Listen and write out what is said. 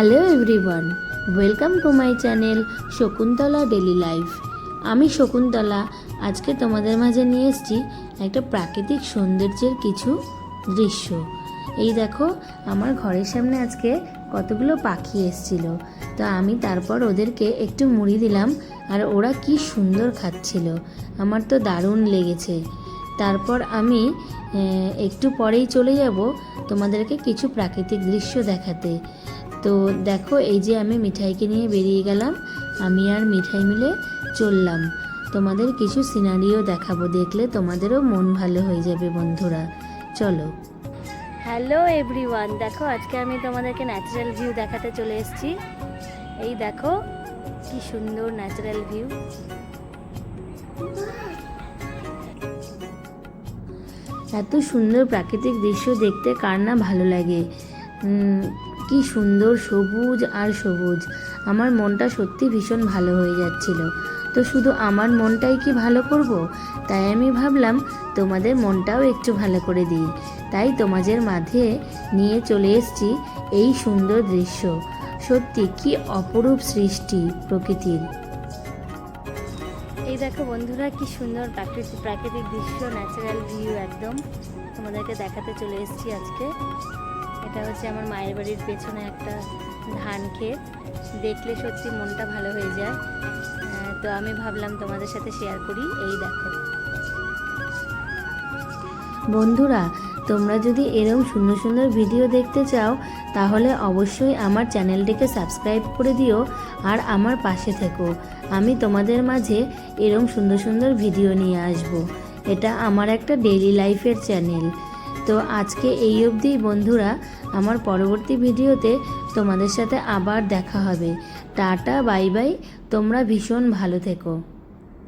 Hello everyone welcome to my channel Shakuntala daily life আমি শকুন্তলা, আজকে তোমাদের মাঝে নিয়ে এসেছি একটা প্রাকৃতিক সৌন্দর্যের কিছু দৃশ্য। এই দেখো, আমার ঘরের সামনে আজকে কতগুলো পাখি এসছিল। তো আমি তারপর ওদেরকে একটু মুড়ি দিলাম, আর ওরা কি সুন্দর খাচ্ছিল। আমার তো দারুণ লেগেছে। তারপর আমি একটু পরেই চলে যাব তোমাদেরকে কিছু প্রাকৃতিক দৃশ্য দেখাতে। তো দেখো এই যে আমি মিঠাইকে নিয়ে বেরিয়ে গেলাম আমি আর মিঠাই মিলে চললাম। তোমাদের কিছু সিনারিও দেখাবো দেখলে তোমাদেরও মন ভালো হয়ে যাবে বন্ধুরা। চলো। হ্যালো এভরিওয়ান দেখো আজকে আমি তোমাদেরকে ন্যাচারাল ভিউ দেখাতে চলে এসেছি। এই দেখো কি সুন্দর ন্যাচারাল ভিউ এত সুন্দর প্রাকৃতিক দৃশ্য দেখতে কার না ভালো লাগে। কি সুন্দর সবুজ আর সবুজ। আমার মনটা সত্যি ভীষণ ভালো হয়ে যাচ্ছিল। তো শুধু আমার মনটাই কি ভালো করব? তাই আমি ভাবলাম, তোমাদের মনটাও একটু ভালো করে দিই। তাই তোমাদের মাঝে নিয়ে চলে এসেছি এই সুন্দর দৃশ্য। সত্যি কি অপরূপ সৃষ্টি প্রকৃতির। এই দেখো বন্ধুরা, কি সুন্দর প্রাকৃতিক প্রাকৃতিক দৃশ্য ন্যাচারাল ভিউ একদম। তোমাদেরকে দেখাতে চলে এসেছি আজকে। এটা হচ্ছে আমার মায়ের বাড়ির পেছনে একটা ধান ক্ষেত। দেখলে সত্যি মনটা ভালো হয়ে যায়। তো আমি ভাবলাম তোমাদের সাথে শেয়ার করি, এই দেখো। বন্ধুরা, তোমরা যদি এরকম সুন্দর সুন্দর ভিডিও দেখতে চাও, তাহলে অবশ্যই আমার চ্যানেলটিকে সাবস্ক্রাইব করে দিও আর আমার পাশে থেকো। আমি তোমাদের মাঝে এরকম সুন্দর সুন্দর ভিডিও নিয়ে আসব। এটা আমার একটা ডেইলি লাইফের চ্যানেল তো আজকে এই অবধি বন্ধুরা, আমার পরবর্তী ভিডিওতে তোমাদের সাথে আবার দেখা হবে। টাটা, বাই বাই, তোমরা ভীষণ ভালো থেকো।